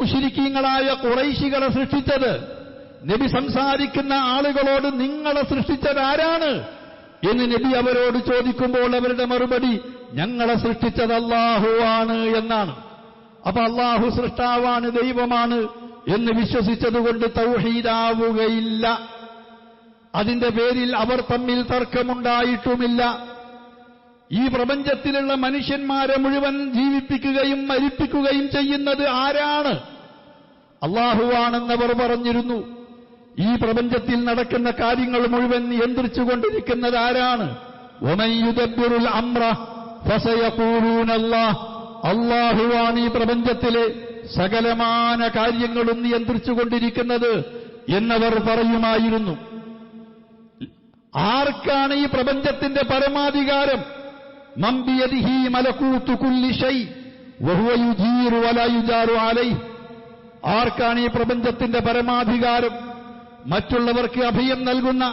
മുഷിരിക്കീങ്ങളായ കുറൈശികളെ സൃഷ്ടിച്ചത്. നബി സംസാരിക്കുന്ന ആളുകളോട് നിങ്ങളെ സൃഷ്ടിച്ചതാരാണ്? എന്ന് നബി അവരോട് ചോദിക്കുമ്പോൾ അവരുടെ മറുപടി ഞങ്ങളെ സൃഷ്ടിച്ചത് അള്ളാഹുവാണ് എന്നാണ്. അപ്പൊ അള്ളാഹു സൃഷ്ടാവാണ് ദൈവമാണ് എന്ന് വിശ്വസിച്ചതുകൊണ്ട് തൗഹീദാവുകയില്ല. അതിന്റെ പേരിൽ അവർ തമ്മിൽ തർക്കമുണ്ടായിട്ടുമില്ല. ഈ പ്രപഞ്ചത്തിലുള്ള മനുഷ്യന്മാരെ മുഴുവൻ ജീവിപ്പിക്കുകയും മരിപ്പിക്കുകയും ചെയ്യുന്നത് ആരാണ്? അള്ളാഹുവാണെന്നവർ പറഞ്ഞിരുന്നു. ഈ പ്രപഞ്ചത്തിൽ നടക്കുന്ന കാര്യങ്ങൾ മുഴുവൻ നിയന്ത്രിച്ചുകൊണ്ടിരിക്കുന്നത് ആരാണ്? അള്ളാഹുവാണ് ഈ പ്രപഞ്ചത്തിലെ സകലമാന കാര്യങ്ങളും നിയന്ത്രിച്ചുകൊണ്ടിരിക്കുന്നത് എന്നവർ പറയുമായിരുന്നു. ആർക്കാണ് ഈ പ്രപഞ്ചത്തിന്റെ പരമാധികാരം? മമ്പിയതിഹി മലക്കൂത്തു കുല്ലി ഷൈ വഹുവ യുജീറു വലാ യുജാറു അലൈഹ്. ആർക്കാണ് ഈ പ്രപഞ്ചത്തിന്റെ പരമാധികാരം? മറ്റുള്ളവർക്ക് അഭയം നൽകുന്ന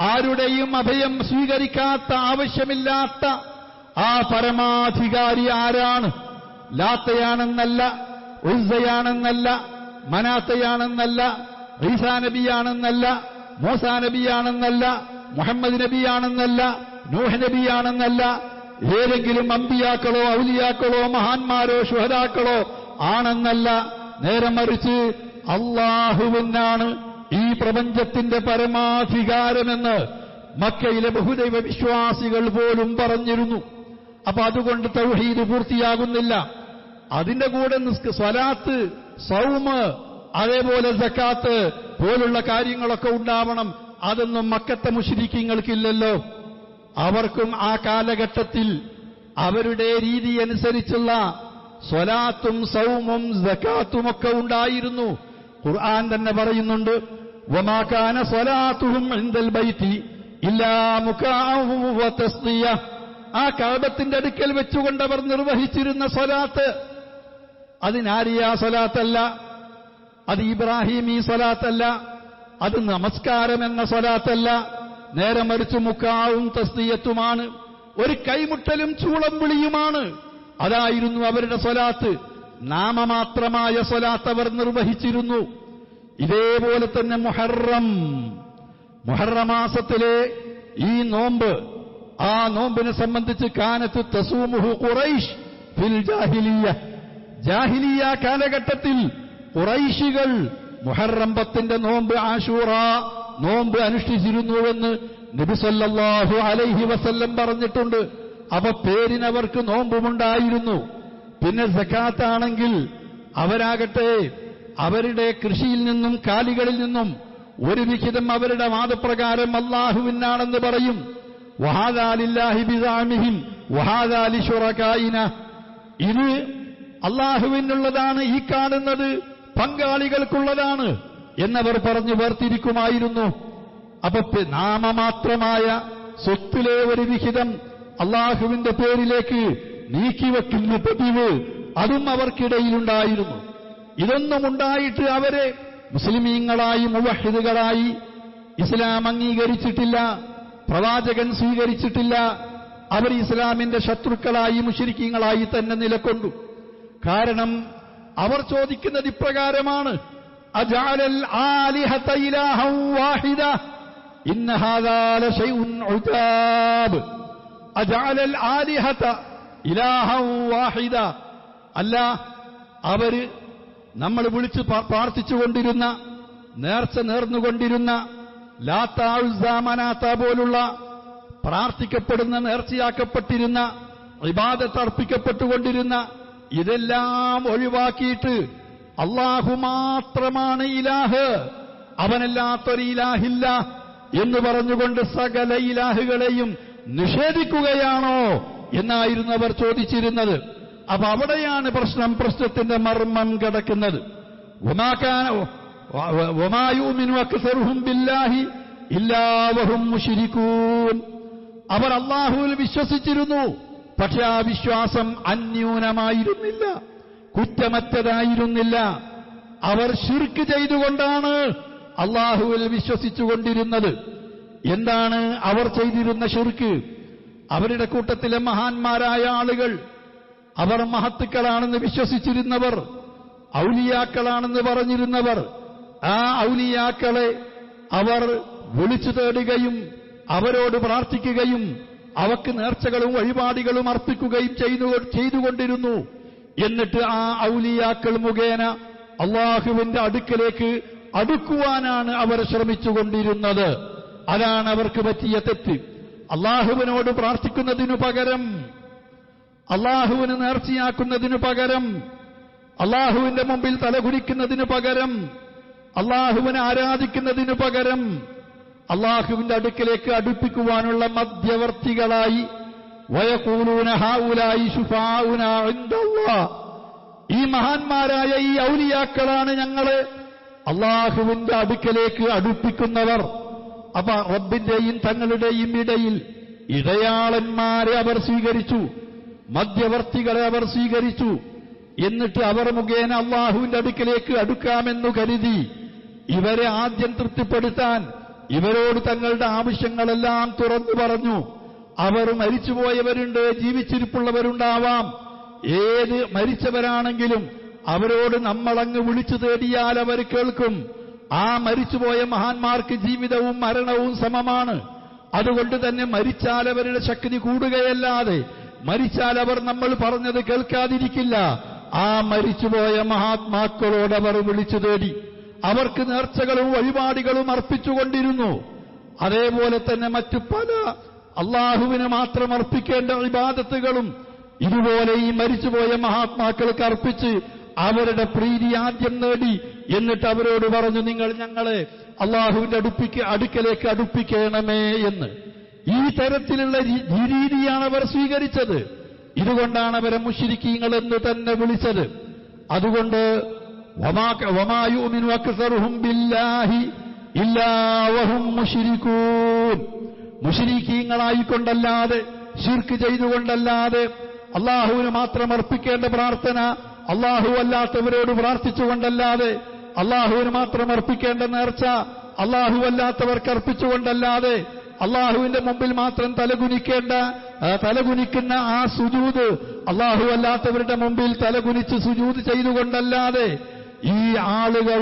ആരുടെയും അഭയം സ്വീകരിക്കാത്ത ആവശ്യമില്ലാത്ത ആ പരമാധികാരി ആരാണ്? ലാത്തയാണെന്നല്ല ഉൽസയാണെന്നല്ല മനാത്തയാണെന്നല്ല ഈസാ നബിയാണെന്നല്ല മൂസാ നബിയാണെന്നല്ല മുഹമ്മദ് നബിയാണെന്നല്ല നൂഹ് നബിയാണെന്നല്ല ഏതെങ്കിലും അമ്പിയാക്കളോ ഔലിയാക്കളോ മഹാന്മാരോ ശുഹതാക്കളോ ആണെന്നല്ല നേരെ മറിച്ച് അള്ളാഹുവിനാണ് ഈ പ്രപഞ്ചത്തിന്റെ പരമാധികാരമെന്ന് മക്കയിലെ ബഹുദൈവ വിശ്വാസികൾ പോലും പറഞ്ഞിരുന്നു. അപ്പൊ അതുകൊണ്ട് തൗഹീദ് പൂർത്തിയാകുന്നില്ല. അതിന്റെ കൂടെ സ്വലാത്ത് സൗമ് അതേപോലെ സക്കാത്ത് പോലുള്ള കാര്യങ്ങളൊക്കെ ഉണ്ടാവണം. അതൊന്നും മക്കത്തെ മുഷരിക്കങ്ങൾക്കില്ലല്ലോ അവർക്കും ആ കാലഘട്ടത്തിൽ അവരുടെ രീതി അനുസരിച്ചുള്ള സ്വലാത്തും സൗമും സക്കാത്തുമൊക്കെ ഉണ്ടായിരുന്നു. ഖുർആൻ തന്നെ പറയുന്നുണ്ട് വമാക്കാന സ്വലാത്തുഹും ബൈത്തി ആ കാബത്തിന്റെ അടുക്കൽ വെച്ചുകൊണ്ട് അവർ നിർവഹിച്ചിരുന്ന സ്വലാത്ത്. അതിനാരിയ സ്വലാത്തല്ല? അത് ഇബ്രാഹിമി സ്വലാത്തല്ല? അത് നമസ്കാരം എന്ന സ്വലാത്തല്ല? നേരെ മറിച്ച് മുക്കാവും തസ്തീയത്തുമാണ്. ഒരു കൈമുട്ടലും ചൂളം വിളിയുമാണ്. അതായിരുന്നു അവരുടെ സ്വലാത്ത്. നാമമാത്രമായ സ്വലാത്ത് അവർ നിർവഹിച്ചിരുന്നു. ഇതേപോലെ തന്നെ മുഹറം. മുഹറമാസത്തിലെ ഈ നോമ്പ് ആ നോമ്പിനെ സംബന്ധിച്ച് കാനത്ത് തസൂമുഹു ഖുറൈഷ് ഫിൽ ജാഹിലിയ ജാഹിലിയ കാലഘട്ടത്തിൽ ഖുറൈശികൾ മുഹറംബത്തിന്റെ നോമ്പ് ആശൂറ നോമ്പ് അനുഷ്ഠിച്ചിരുന്നുവെന്ന് നബിസല്ലാഹു അലൈഹി വസല്ലം പറഞ്ഞിട്ടുണ്ട്. അവ പേരിനവർക്ക് നോമ്പുമുണ്ടായിരുന്നു. പിന്നെ സക്കാത്താണെങ്കിൽ അവരാകട്ടെ അവരുടെ കൃഷിയിൽ നിന്നും കാലികളിൽ നിന്നും ഒരു വിഹിതം അവരുടെ വാദപ്രകാരം അള്ളാഹുവിനാണെന്ന് പറയും. വഹാദാലില്ലാഹി ബിസാമിഹിം വഹാദാലി ഷുറക്കായിന ഇത് അള്ളാഹുവിനുള്ളതാണ് ഈ കാണുന്നത്. പങ്കാളികൾക്കുള്ളതാണ്. എന്നവർ പറഞ്ഞു വേർതിരിക്കുമായിരുന്നു. അപ്പൊ നാമമാത്രമായ സ്വത്തിലെ ഒരു വിഹിതം അള്ളാഹുവിന്റെ പേരിലേക്ക് നീക്കിവെക്കുന്ന പതിവ് അതും അവർക്കിടയിലുണ്ടായിരുന്നു. ഇതൊന്നും ഉണ്ടായിട്ട് അവരെ മുസ്ലിമീങ്ങളായി മുവഹിദുകളായി ഇസ്ലാം അംഗീകരിച്ചിട്ടില്ല പ്രവാചകൻ സ്വീകരിച്ചിട്ടില്ല. അവർ ഇസ്ലാമിന്റെ ശത്രുക്കളായി മുഷരിക്കീങ്ങളായി തന്നെ നിലക്കൊണ്ടു. കാരണം അവർ ചോദിക്കുന്നത് ഇപ്രകാരമാണ്. അജാലൽ ആലിഹത إلها വാഹിദ. ഇന്ന هذا لشيء عتاب أجعل ആലിഹത إلها വാഹിദ. അല്ല അവർ നമ്മൾ വിളിച്ച് പ്രാർത്ഥിച്ചുകൊണ്ടിരുന്ന നേർച്ച നേർന്നുകൊണ്ടിരുന്ന ലാത്താഴ്സാമനാത്ത പോലുള്ള പ്രാർത്ഥിക്കപ്പെടുന്ന നേർച്ചയാക്കപ്പെട്ടിരുന്ന വിവാദത്തർപ്പിക്കപ്പെട്ടുകൊണ്ടിരുന്ന ഇതെല്ലാം ഒഴിവാക്കിയിട്ട് അള്ളാഹു മാത്രമാണ് ഇലാഹ്. അവനല്ലാത്തൊരു ഇലാഹില്ല എന്ന് പറഞ്ഞുകൊണ്ട് സകല ഇലാഹുകളെയും നിഷേധിക്കുകയാണോ എന്നായിരുന്നു അവർ ചോദിച്ചിരുന്നത്. അപ്പൊ അവിടെയാണ് പ്രശ്നം പ്രശ്നത്തിന്റെ മർമ്മം കിടക്കുന്നത്. അവർ അള്ളാഹുവിൽ വിശ്വസിച്ചിരുന്നു പക്ഷെ ആ വിശ്വാസം അന്യൂനമായിരുന്നില്ല. കുറ്റമറ്റതായിരുന്നില്ല. അവർ ശിർക്ക് ചെയ്തുകൊണ്ടാണ് അള്ളാഹുവിൽ വിശ്വസിച്ചുകൊണ്ടിരുന്നത്. എന്താണ് അവർ ചെയ്തിരുന്ന ശിർക്ക്? അവരുടെ കൂട്ടത്തിലെ മഹാന്മാരായ ആളുകൾ അവർ മഹത്തുക്കളാണെന്ന് വിശ്വസിച്ചിരുന്നവർ ഔലിയാക്കളാണെന്ന് പറഞ്ഞിരുന്നവർ. ആ ഔലിയാക്കളെ അവർ വിളിച്ചു തേടുകയും അവരോട് പ്രാർത്ഥിക്കുകയും അവക്ക് നേർച്ചകളും വഴിപാടുകളും അർപ്പിക്കുകയും ചെയ്തു ചെയ്തുകൊണ്ടിരുന്നു. എന്നിട്ട് ആ ഔലിയാക്കൾ മുഖേന അള്ളാഹുവിന്റെ അടുക്കലേക്ക് അടുക്കുവാനാണ് അവർ ശ്രമിച്ചുകൊണ്ടിരുന്നത്. അതാണ് അവർക്ക് പറ്റിയ തെറ്റ്. അള്ളാഹുവിനോട് പ്രാർത്ഥിക്കുന്നതിനു പകരം അള്ളാഹുവിന് നേർച്ചയാക്കുന്നതിനു പകരം അള്ളാഹുവിന്റെ മുമ്പിൽ തലകുനിക്കുന്നതിനു പകരം അള്ളാഹുവിനെ ആരാധിക്കുന്നതിനു പകരം അള്ളാഹുവിന്റെ അടുക്കിലേക്ക് അടുപ്പിക്കുവാനുള്ള മധ്യവർത്തികളായി വയക്കൂലൂന ഹാവുലായി ശുഫാവുന. ഈ മഹാന്മാരായ ഈ ഔലിയാക്കളാണ് ഞങ്ങളെ അള്ളാഹുവിന്റെ അടുക്കലേക്ക് അടുപ്പിക്കുന്നവർ. അപ്പൊ റബ്ബിന്റെയും തങ്ങളുടെയും ഇടയിൽ ഇടയാളന്മാരെ അവർ സ്വീകരിച്ചു മധ്യവർത്തികളെ അവർ സ്വീകരിച്ചു. എന്നിട്ട് അവർ മുഖേന അള്ളാഹുവിന്റെ അടുക്കലേക്ക് അടുക്കാമെന്നു കരുതി ഇവരെ ആദ്യം തൃപ്തിപ്പെടുത്താൻ ഇവരോട് തങ്ങളുടെ ആവശ്യങ്ങളെല്ലാം തുറന്നു പറഞ്ഞു. അവർ മരിച്ചുപോയവരുണ്ട് ജീവിച്ചിരിപ്പുള്ളവരുണ്ടാവാം. ഏത് മരിച്ചവരാണെങ്കിലും അവരോട് നമ്മളങ്ങ് വിളിച്ചു തേടിയാൽ അവർ കേൾക്കും. ആ മരിച്ചുപോയ മഹാന്മാർക്ക് ജീവിതവും മരണവും സമമാണ്. അതുകൊണ്ട് തന്നെ മരിച്ചാൽ അവരുടെ ശക്തി കൂടുകയല്ലാതെ മരിച്ചാൽ അവർ നമ്മൾ പറഞ്ഞത് കേൾക്കാതിരിക്കില്ല. ആ മരിച്ചുപോയ മഹാത്മാക്കളോട് അവർ വിളിച്ചു തേടി അവർക്ക് നേർച്ചകളും വഴിപാടുകളും അർപ്പിച്ചുകൊണ്ടിരുന്നു. അതേപോലെ തന്നെ മറ്റു പല അള്ളാഹുവിന് മാത്രം അർപ്പിക്കേണ്ട വിവാദത്തുകളും ഇതുപോലെ ഈ മരിച്ചുപോയ മഹാത്മാക്കൾക്ക് അർപ്പിച്ച് അവരുടെ പ്രീതി ആദ്യം നേടി എന്നിട്ട് അവരോട് പറഞ്ഞു നിങ്ങൾ ഞങ്ങളെ അള്ളാഹുവിന്റെ അടുപ്പിക്ക് അടുക്കലേക്ക് അടുപ്പിക്കണമേ എന്ന്. ഈ തരത്തിലുള്ള രീതിയാണ് അവർ സ്വീകരിച്ചത്. ഇതുകൊണ്ടാണ് അവരെ മുഷിരിക്കീങ്ങൾ എന്ന് തന്നെ വിളിച്ചത്. അതുകൊണ്ട് വമാ- വമാ യുഅ്മിനു ബില്ലാഹി ഇല്ലാ വഹും മുശ്രികൂൻ മുഷിരിക്കീങ്ങളായിക്കൊണ്ടല്ലാതെ ശിർക്ക് ചെയ്തുകൊണ്ടല്ലാതെ അള്ളാഹുവിന് മാത്രം അർപ്പിക്കേണ്ട പ്രാർത്ഥന അള്ളാഹു അല്ലാത്തവരോട് പ്രാർത്ഥിച്ചുകൊണ്ടല്ലാതെ അള്ളാഹുവിന് മാത്രം അർപ്പിക്കേണ്ട നേർച്ച അള്ളാഹു അല്ലാത്തവർക്ക് അർപ്പിച്ചുകൊണ്ടല്ലാതെ അള്ളാഹുവിന്റെ മുമ്പിൽ മാത്രം തലകുനിക്കേണ്ട തലകുനിക്കുന്ന ആ സുജൂത് അള്ളാഹു അല്ലാത്തവരുടെ മുമ്പിൽ തലകുനിച്ച് സുജൂത് ചെയ്തുകൊണ്ടല്ലാതെ ഈ ആളുകൾ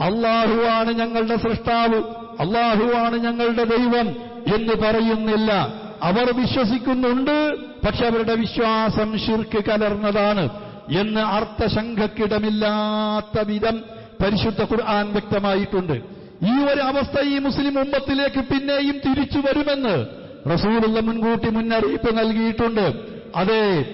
അള്ളാഹുവാണ് ഞങ്ങളുടെ സൃഷ്ടാവ് അള്ളാഹുവാണ് ഞങ്ങളുടെ ദൈവം എന്ന് പറയുന്നില്ല. അവർ വിശ്വസിക്കുന്നുണ്ട് പക്ഷെ അവരുടെ വിശ്വാസം ശിർക്ക് കലർന്നതാണ് എന്ന് അർത്ഥശങ്കക്കിടമില്ലാത്ത വിധം പരിശുദ്ധ ഖുർആൻ വ്യക്തമായിട്ടുണ്ട്. ഈ ഒരു അവസ്ഥ ഈ മുസ്ലിം ഉമ്മത്തിലേക്ക് പിന്നെയും തിരിച്ചു വരുമെന്ന് റസൂലുള്ള മുൻകൂട്ടി മുന്നറിയിപ്പ് നൽകിയിട്ടുണ്ട്. അതെ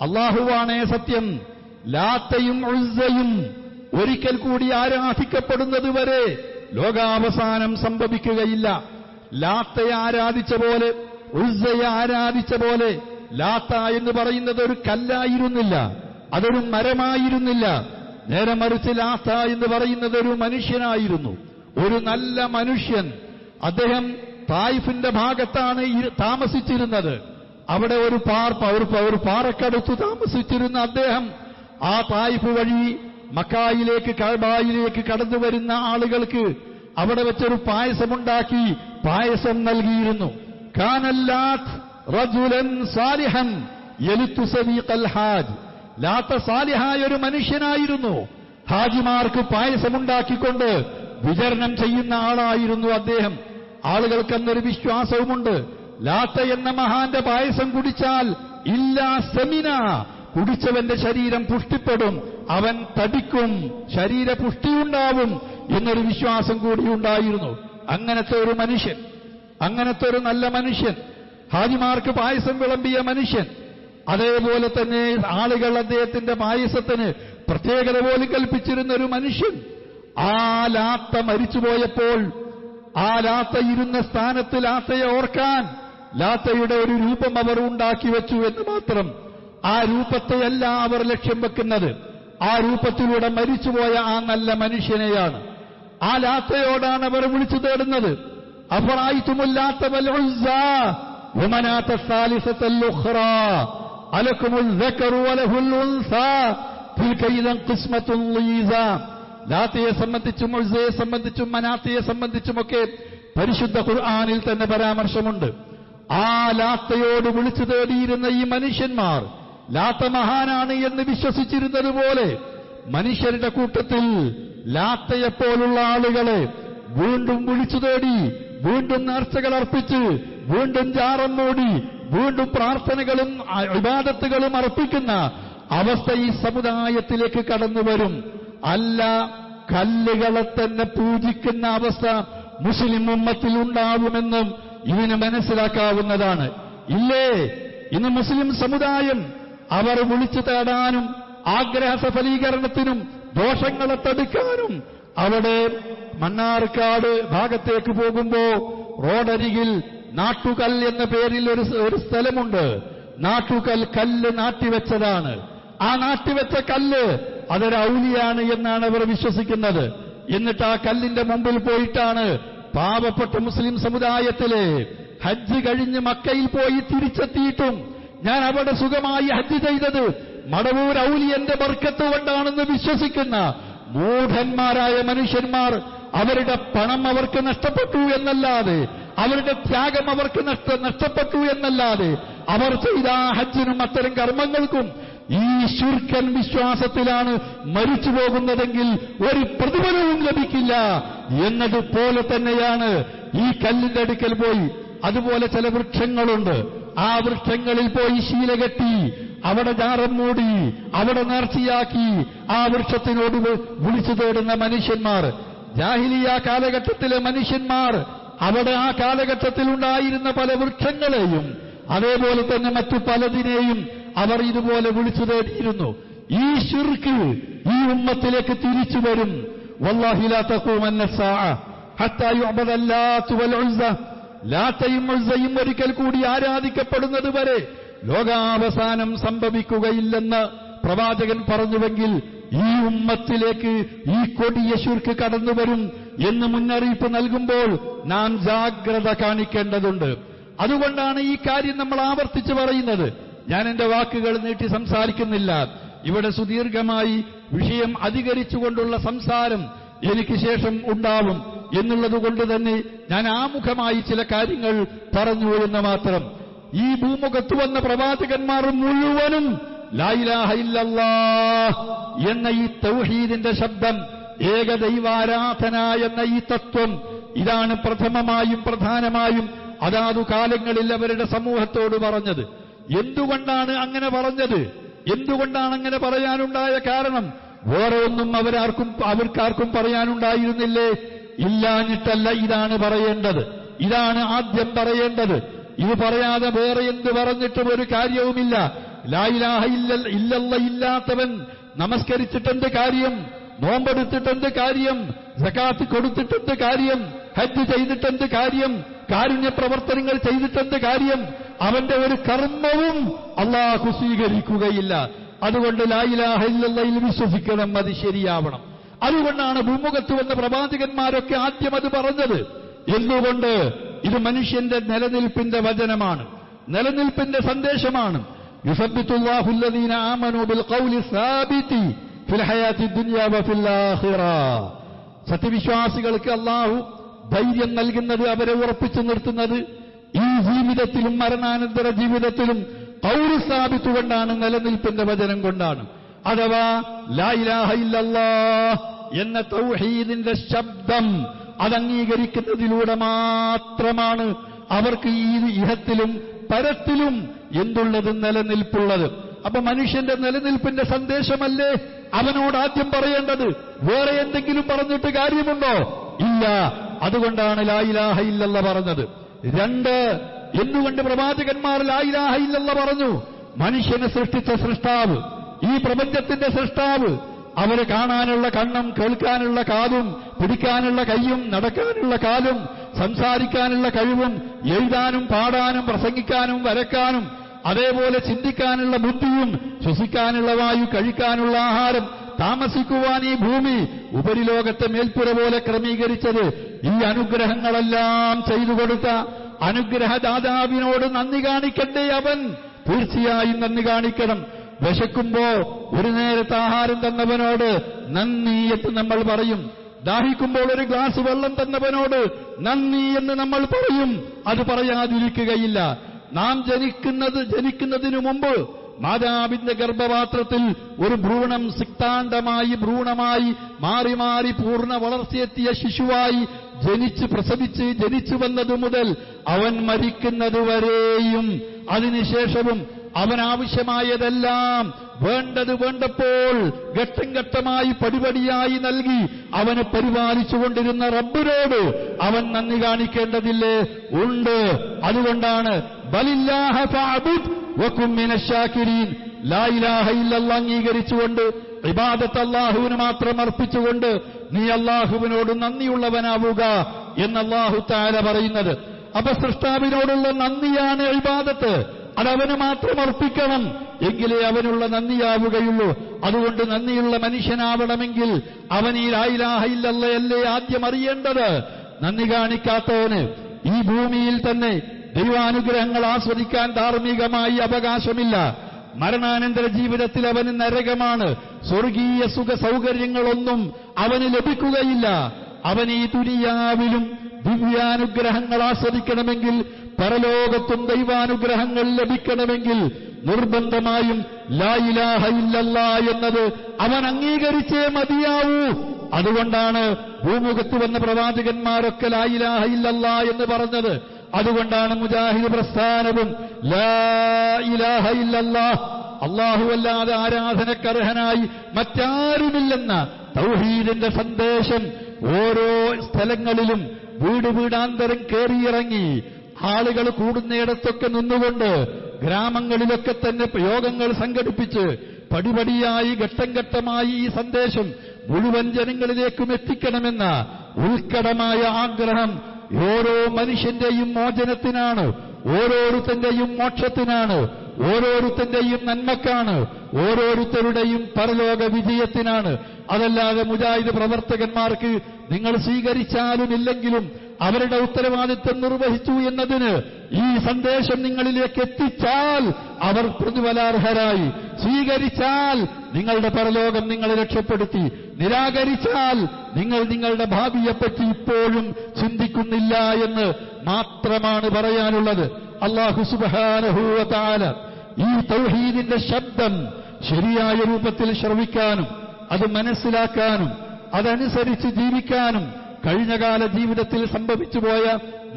അള്ളാഹുവാണേ സത്യം ലാത്തയും ഉസ്സയും ഒരിക്കൽ കൂടി ആരാധിക്കപ്പെടുന്നത് വരെ ലോകാവസാനം സംഭവിക്കുകയില്ല. ലാത്തയെ ആരാധിച്ച പോലെ ഉസ്സയെ ആരാധിച്ച പോലെ ലാത്ത എന്ന് പറയുന്നത് ഒരു കല്ലായിരുന്നില്ല അതൊരു മരമായിരുന്നില്ല. നേരെ മറിച്ച് ലാത്ത എന്ന് പറയുന്നത് ഒരു മനുഷ്യനായിരുന്നു ഒരു നല്ല മനുഷ്യൻ. അദ്ദേഹം തായിഫിന്റെ ഭാഗത്താണ് താമസിച്ചിരുന്നത്. അവിടെ ഒരു പാർപ്പ ഒരു പാറക്കടുത്ത് താമസിച്ചിരുന്ന അദ്ദേഹം ആ തായിഫ് വഴി മക്കായിലേക്ക് കഴബായിലേക്ക് കടന്നു വരുന്ന ആളുകൾക്ക് അവിടെ വെച്ചൊരു പായസമുണ്ടാക്കി പായസം നൽകിയിരുന്നു. റജുലൻ സാലിഹൻ ഒരു മനുഷ്യനായിരുന്നു. ഹാജിമാർക്ക് പായസമുണ്ടാക്കിക്കൊണ്ട് വിതരണം ചെയ്യുന്ന ആളായിരുന്നു അദ്ദേഹം. ആളുകൾക്ക് അന്നൊരു വിശ്വാസവുമുണ്ട്. ലാത്ത എന്ന മഹാന്റെ പായസം കുടിച്ചാൽ ഇല്ലാ സെമിന കുടിച്ചവന്റെ ശരീരം പുഷ്ടിപ്പെടും. അവൻ തടിക്കും. ശരീര പുഷ്ടിയുണ്ടാവും എന്നൊരു വിശ്വാസം കൂടി ഉണ്ടായിരുന്നു. അങ്ങനത്തെ ഒരു മനുഷ്യൻ അങ്ങനത്തെ ഒരു നല്ല മനുഷ്യൻ ഹാജിമാർക്ക് പായസം വിളമ്പിയ മനുഷ്യൻ അതേപോലെ തന്നെ ആളുകൾ അദ്ദേഹത്തിന്റെ പായസത്തിന് പ്രത്യേകത പോലും കൽപ്പിച്ചിരുന്ന ഒരു മനുഷ്യൻ. ആ ലാത്ത മരിച്ചുപോയപ്പോൾ ആ ലാത്ത ഇരുന്ന സ്ഥാനത്ത് ലാത്തയെ ഓർക്കാൻ ലാത്തയുടെ ഒരു രൂപം അവർ ഉണ്ടാക്കി വെച്ചു എന്ന് മാത്രം ആ രൂപത്തെയല്ല അവർ ലക്ഷ്യം വെക്കുന്നത്. ആ രൂപത്തിലൂടെ മരിച്ചുപോയ ആ നല്ല മനുഷ്യനെയാണ്. ആ ലാത്തയോടാണ് അവർ വിളിച്ചു തേടുന്നത്. ലാത്തയെ സംബന്ധിച്ചും ഉൾസയെ സംബന്ധിച്ചും മനാത്തയെ സംബന്ധിച്ചുമൊക്കെ പരിശുദ്ധ ഖുർആാനിൽ തന്നെ പരാമർശമുണ്ട്. ആ ലാത്തയോട് വിളിച്ചു തേടിയിരുന്ന ഈ മനുഷ്യന്മാർ ലാത്ത മഹാനാണ് എന്ന് വിശ്വസിച്ചിരുന്നതുപോലെ മനുഷ്യരുടെ കൂട്ടത്തിൽ ലാത്തയെപ്പോലുള്ള ആളുകളെ വീണ്ടും വിളിച്ചു തേടി വീണ്ടും നേർച്ചകൾ അർപ്പിച്ച് വീണ്ടും ജാറം മൂടി വീണ്ടും പ്രാർത്ഥനകളും വിവാദത്തുകളും അർപ്പിക്കുന്ന അവസ്ഥ ഈ സമുദായത്തിലേക്ക് കടന്നു വരും. അല്ല കല്ലുകളെ തന്നെ പൂജിക്കുന്ന അവസ്ഥ മുസ്ലിം ഉമ്മത്തിൽ ഉണ്ടാവുമെന്നും ഇതിന് മനസ്സിലാക്കാവുന്നതാണ്. ഇല്ലേ? ഇന്ന് മുസ്ലിം സമുദായം അവർ വിളിച്ചു തേടാനും ആഗ്രഹ സഫലീകരണത്തിനും ദോഷങ്ങളെ തടുക്കാനും അവിടെ മണ്ണാർക്കാട് ഭാഗത്തേക്ക് പോകുമ്പോ റോഡരികിൽ നാട്ടുകൽ എന്ന പേരിൽ ഒരു ഒരു സ്ഥലമുണ്ട്. നാട്ടുകൽ കല്ല് നാട്ടിവെച്ചതാണ്. ആ നാട്ടിവെച്ച കല്ല് അതൊരു ഔലിയാണ് എന്നാണ് അവർ വിശ്വസിക്കുന്നത്. എന്നിട്ട് ആ കല്ലിന്റെ മുമ്പിൽ പോയിട്ടാണ് പാവപ്പെട്ട മുസ്ലിം സമുദായത്തിലെ ഹജ്ജ് കഴിഞ്ഞ് മക്കയിൽ പോയി തിരിച്ചെത്തിയിട്ടും ഞാൻ അവിടെ സുഖമായി ഹജ്ജ് ചെയ്തത് മടവൂർ ഔലിയന്റെ ബർക്കത്ത് കൊണ്ടാണെന്ന് വിശ്വസിക്കുന്ന മൂഢന്മാരായ മനുഷ്യന്മാർ അവരുടെ പണം അവർക്ക് നഷ്ടപ്പെട്ടു എന്നല്ലാതെ അവരുടെ ത്യാഗം അവർക്ക് നഷ്ട നഷ്ടപ്പെട്ടു എന്നല്ലാതെ അവർ ചെയ്ത ഹജ്ജിനും അത്തരം കർമ്മങ്ങൾക്കും ഈ ശുർക്കൻ വിശ്വാസത്തിലാണ് മരിച്ചു പോകുന്നതെങ്കിൽ ഒരു പ്രതിഫലവും ലഭിക്കില്ല. എന്നതുപോലെ തന്നെയാണ് ഈ കല്ലിന്റെ അടുക്കൽ പോയി. അതുപോലെ ചില വൃക്ഷങ്ങളുണ്ട്. ആ വൃക്ഷങ്ങളിൽ പോയി ശീല കെട്ടി അവിടെ ജാറം മൂടി അവിടെ നേർച്ചയാക്കി ആ വൃക്ഷത്തിനോട് വിളിച്ചു തേടുന്ന മനുഷ്യന്മാർ ജാഹിലിയ കാലഘട്ടത്തിലെ മനുഷ്യന്മാർ അവിടെ ആ കാലഘട്ടത്തിൽ ഉണ്ടായിരുന്ന പല വൃക്ഷങ്ങളെയും അതേപോലെ തന്നെ മറ്റു പലതിനെയും അവർ ഇതുപോലെ വിളിച്ചു തേടിയിരുന്നു. ഈ ശിർക്ക് ഈ ഉമ്മത്തിലേക്ക് തിരിച്ചു വരും. ലാത്തയും മുഴുസയും ഒരിക്കൽ കൂടി ആരാധിക്കപ്പെടുന്നത് വരെ ലോകാവസാനം സംഭവിക്കുകയില്ലെന്ന് പ്രവാചകൻ പറഞ്ഞുവെങ്കിൽ ഈ ഉമ്മത്തിലേക്ക് ഈ കൊടിയ ശുർക്ക് കടന്നുവരും എന്ന് മുന്നറിയിപ്പ് നൽകുമ്പോൾ നാം ജാഗ്രത കാണിക്കേണ്ടതുണ്ട്. അതുകൊണ്ടാണ് ഈ കാര്യം നമ്മൾ ആവർത്തിച്ച് പറയുന്നത്. ഞാൻ എന്റെ വാക്കുകൾ നീട്ടി സംസാരിക്കുന്നില്ല. ഇവിടെ സുദീർഘമായി വിഷയം അധികരിച്ചുകൊണ്ടുള്ള സംസാരം എനിക്ക് ശേഷം ഉണ്ടാവും. എന്നുള്ളതുകൊണ്ട് തന്നെ ഞാൻ ആമുഖമായി ചില കാര്യങ്ങൾ പറഞ്ഞു എന്ന് മാത്രം. ഈ ഭൂമുഖത്ത് വന്ന പ്രവാചകന്മാർ മുഴുവനും ലായിലാഹ എന്ന ഈ തൗഹീദിന്റെ ശബ്ദം ഏകദൈവാരാധന എന്ന ഈ തത്വം ഇതാണ് പ്രഥമമായും പ്രധാനമായും അതാതു കാലങ്ങളിൽ അവരുടെ സമൂഹത്തോട് പറഞ്ഞത്. എന്തുകൊണ്ടാണ് അങ്ങനെ പറഞ്ഞത്? എന്തുകൊണ്ടാണ് അങ്ങനെ പറയാനുണ്ടായ കാരണം? വേറെ ഒന്നും അവരാർക്കും അവർക്കാർക്കും പറയാനുണ്ടായിരുന്നില്ലേ? ഇല്ലാഞ്ഞിട്ടല്ല ഇതാണ് പറയേണ്ടത്. ഇതാണ് ആദ്യം പറയേണ്ടത്. ഇത് പറയാതെ വേറെ എന്ത് പറഞ്ഞിട്ടും ഒരു കാര്യവുമില്ല. ലായിലാഹ ഇല്ല ഇല്ലല്ല ഇല്ലാത്തവൻ നമസ്കരിച്ചിട്ടെന്ത് കാര്യം? നോമ്പെടുത്തിട്ടെന്ത് കാര്യം? സക്കാത്ത് കൊടുത്തിട്ടെന്ത് കാര്യം? ഹജ്ജ് ചെയ്തിട്ടെന്ത് കാര്യം? കാരുണ്യ പ്രവർത്തനങ്ങൾ ചെയ്തിട്ടെന്ത് കാര്യം? അവന്റെ ഒരു കർമ്മവും അള്ളാഹു സ്വീകരിക്കുകയില്ല. അതുകൊണ്ട് ലായിലാഹ ഇല്ലല്ലയിൽ വിശ്വസിക്കണം അത് ശരിയാവണം. അതുകൊണ്ടാണ് ഭൂമുഖത്ത് വന്ന പ്രവാചകന്മാരൊക്കെ ആദ്യം അത് പറഞ്ഞത്. എന്തുകൊണ്ട്? ഇത് മനുഷ്യന്റെ നിലനിൽപ്പിന്റെ വചനമാണ്. നിലനിൽപ്പിന്റെ സന്ദേശമാണ്. സത്യവിശ്വാസികൾക്ക് അള്ളാഹു ധൈര്യം നൽകുന്നത് അവരെ ഉറപ്പിച്ചു നിർത്തുന്നത്. ഈ ജീവിതത്തിലും മരണാനന്തര ജീവിതത്തിലും പൗര സ്ഥാപിച്ചുകൊണ്ടാണ് നിലനിൽപ്പിന്റെ വചനം കൊണ്ടാണ്. അഥവാ ലായിലാഹ ഇല്ലല്ലാ എന്ന തൗഹീദിന്റെ ശബ്ദം അതംഗീകരിക്കുന്നതിലൂടെ മാത്രമാണ് അവർക്ക് ഈ ഇഹത്തിലും പരത്തിലും എന്തുള്ളത് നിലനിൽപ്പുള്ളത്. അപ്പൊ മനുഷ്യന്റെ നിലനിൽപ്പിന്റെ സന്ദേശമല്ലേ? അവനോട് ആദ്യം പറയേണ്ടത് വേറെ എന്തെങ്കിലും പറഞ്ഞിട്ട് കാര്യമുണ്ടോ? ഇല്ല. അതുകൊണ്ടാണ് ലായിലാഹ ഇല്ലല്ല പറഞ്ഞത്. രണ്ട് എന്തുകൊണ്ട് പ്രവാചകന്മാർ ലായിലാഹ ഇല്ലല്ല പറഞ്ഞു? മനുഷ്യനെ സൃഷ്ടിച്ച സൃഷ്ടാവ് ഈ പ്രപഞ്ചത്തിന്റെ സൃഷ്ടാവ് അവരെ കാണാനുള്ള കണ്ണും കേൾക്കാനുള്ള കാതും പിടിക്കാനുള്ള കൈയും നടക്കാനുള്ള കാലും സംസാരിക്കാനുള്ള കഴിവും എഴുതാനും പാടാനും പ്രസംഗിക്കാനും വരക്കാനും അതേപോലെ ചിന്തിക്കാനുള്ള ബുദ്ധിയും ശ്വസിക്കാനുള്ള വായു കഴിക്കാനുള്ള ആഹാരം താമസിക്കുവാൻ ഈ ഭൂമി ഉപരിലോകത്തെ മേൽപ്പുര പോലെ ക്രമീകരിച്ചത് ഈ അനുഗ്രഹങ്ങളെല്ലാം ചെയ്തു കൊടുത്ത അനുഗ്രഹദാതാവിനോട് നന്ദി കാണിക്കണ്ടേ അവൻ. തീർച്ചയായും നന്ദി കാണിക്കണം. വിശക്കുമ്പോ ഒരു നേരത്തെ ആഹാരം തന്നവനോട് നന്ദി എന്ന് നമ്മൾ പറയും. ദാഹിക്കുമ്പോൾ ഒരു ഗ്ലാസ് വെള്ളം തന്നവനോട് നന്ദി എന്ന് നമ്മൾ പറയും. അത് പറയാതിരിക്കുകയില്ല. നാം ജനിക്കുന്നത് ജനിക്കുന്നതിനു മുമ്പ് മാതാവിന്റെ ഗർഭപാത്രത്തിൽ ഒരു ഭ്രൂണം സിക്താന്തമായി ഭ്രൂണമായി മാറി മാറി പൂർണ വളർച്ചയെത്തിയ ശിശുവായി ജനിച്ച് പ്രസവിച്ച് ജനിച്ചു വന്നതു മുതൽ അവൻ മരിക്കുന്നതുവരെയും. അതിനുശേഷവും അവൻ ആവശ്യമായതെല്ലാം വേണ്ടത് വേണ്ടപ്പോൾ ഘട്ടം ഘട്ടമായി പടിപടിയായി നൽകി അവനെ പരിപാലിച്ചുകൊണ്ടിരുന്ന റബ്ബിനോട് അവൻ നന്ദി കാണിക്കേണ്ടതില്ലേ? ഉണ്ട്. അതുകൊണ്ടാണ് അംഗീകരിച്ചുകൊണ്ട് ഇബാദത്ത് അള്ളാഹുവിന് മാത്രം അർപ്പിച്ചുകൊണ്ട് നീ അള്ളാഹുവിനോട് നന്ദിയുള്ളവനാവുക എന്ന് അല്ലാഹു തആല പറയുന്നത്. അപ്പൊ സൃഷ്ടാവിനോടുള്ള നന്ദിയാണ് ഇബാദത്ത്. അതവന് മാത്രം അർപ്പിക്കണം. എങ്കിലേ അവനുള്ള നന്ദിയാവുകയുള്ളൂ. അതുകൊണ്ട് നന്ദിയുള്ള മനുഷ്യനാവണമെങ്കിൽ അവൻ ഈ ലായിലാഹയില്ലല്ലേ ആദ്യം അറിയേണ്ടത്? നന്ദി കാണിക്കാത്തവന് ഈ ഭൂമിയിൽ തന്നെ ദൈവാനുഗ്രഹങ്ങൾ ആസ്വദിക്കാൻ ധാർമ്മികമായി അവകാശമില്ല. മരണാനന്തര ജീവിതത്തിൽ അവന് നരകമാണ്. സ്വർഗീയ സുഖ സൗകര്യങ്ങളൊന്നും അവന് ലഭിക്കുകയില്ല. അവൻ ഈ ദുനിയാവിലും ദിവ്യാനുഗ്രഹങ്ങൾ ആസ്വദിക്കണമെങ്കിൽ പരലോകത്തും ദൈവാനുഗ്രഹങ്ങൾ ലഭിക്കണമെങ്കിൽ നിർബന്ധമായും ലായിലാഹ ഇല്ലല്ല എന്നത് അവൻ അംഗീകരിച്ചേ മതിയാവൂ. അതുകൊണ്ടാണ് ഭൂമുഖത്ത് വന്ന പ്രവാചകന്മാരൊക്കെ ലായിലാഹ ഇല്ലല്ല എന്ന് പറഞ്ഞത്. അതുകൊണ്ടാണ് മുജാഹിദ് പ്രസ്ഥാനവും ലായിലാഹ ഇല്ലല്ല അള്ളാഹുവല്ലാതെ ആരാധനക്കർഹനായി മറ്റാരുമില്ലെന്ന തൗഹീദിന്റെ സന്ദേശം ഓരോ സ്ഥലങ്ങളിലും വീട് വീടാന്തരം കയറിയിറങ്ങി ആളുകൾ കൂടുന്നിടത്തൊക്കെ നിന്നുകൊണ്ട് ഗ്രാമങ്ങളിലൊക്കെ തന്നെ യോഗങ്ങൾ സംഘടിപ്പിച്ച് പടിപടിയായി ഘട്ടം ഘട്ടമായി ഈ സന്ദേശം മുഴുവൻ ജനങ്ങളിലേക്കും എത്തിക്കണമെന്ന ഉൾക്കടമായ ആഗ്രഹം ഓരോ മനുഷ്യന്റെയും മോചനത്തിനാണ് ഓരോരുത്തന്റെയും മോക്ഷത്തിനാണ് ഓരോരുത്തന്റെയും നന്മക്കാണ് ഓരോരുത്തരുടെയും പരലോക വിജയത്തിനാണ്. അതല്ലാതെ മുജാഹിദ് പ്രവർത്തകന്മാർക്ക് നിങ്ങൾ സ്വീകരിച്ചാലും ഇല്ലെങ്കിലും അവരുടെ ഉത്തരവാദിത്വം നിർവഹിച്ചു എന്നതിന് ഈ സന്ദേശം നിങ്ങളിലേക്ക് എത്തിച്ചാൽ അവർ പ്രതിഫലാർഹരായി. സ്വീകരിച്ചാൽ നിങ്ങളുടെ പരലോകം നിങ്ങളെ രക്ഷപ്പെടുത്തി. നിരാകരിച്ചാൽ നിങ്ങൾ നിങ്ങളുടെ ഭാവിയെപ്പറ്റി ഇപ്പോഴും ചിന്തിക്കുന്നില്ല എന്ന് മാത്രമാണ് പറയാനുള്ളത്. അള്ളാഹു സുബാനഹൂവത്താല ഈ തൗഹീദിന്റെ ശബ്ദം ശരിയായ രൂപത്തിൽ ശ്രവിക്കാനും അത് മനസ്സിലാക്കാനും അതനുസരിച്ച് ജീവിക്കാനും കഴിഞ്ഞകാല ജീവിതത്തിൽ സംഭവിച്ചു പോയ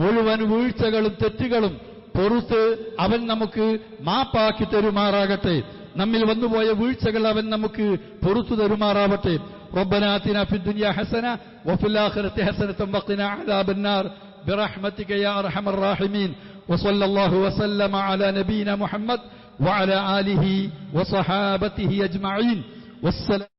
മുഴുവൻ വീഴ്ചകളും തെറ്റുകളും പൊറുത്ത് അവൻ നമുക്ക് മാപ്പാക്കി തരുമാറാകട്ടെ നമ്മിൽ വന്നുപോയ വീഴ്ചകൾ അവൻ നമുക്ക് പൊറത്തു തരുമാറാവട്ടെ ربنا آتنا في الدنيا حسنة وفي الآخرة حسنة وقنا عذاب النار برحمتك يا أرحم الراحمين وصلى الله وسلم على نبينا محمد وعلى آله وصحابته أجمعين والسلام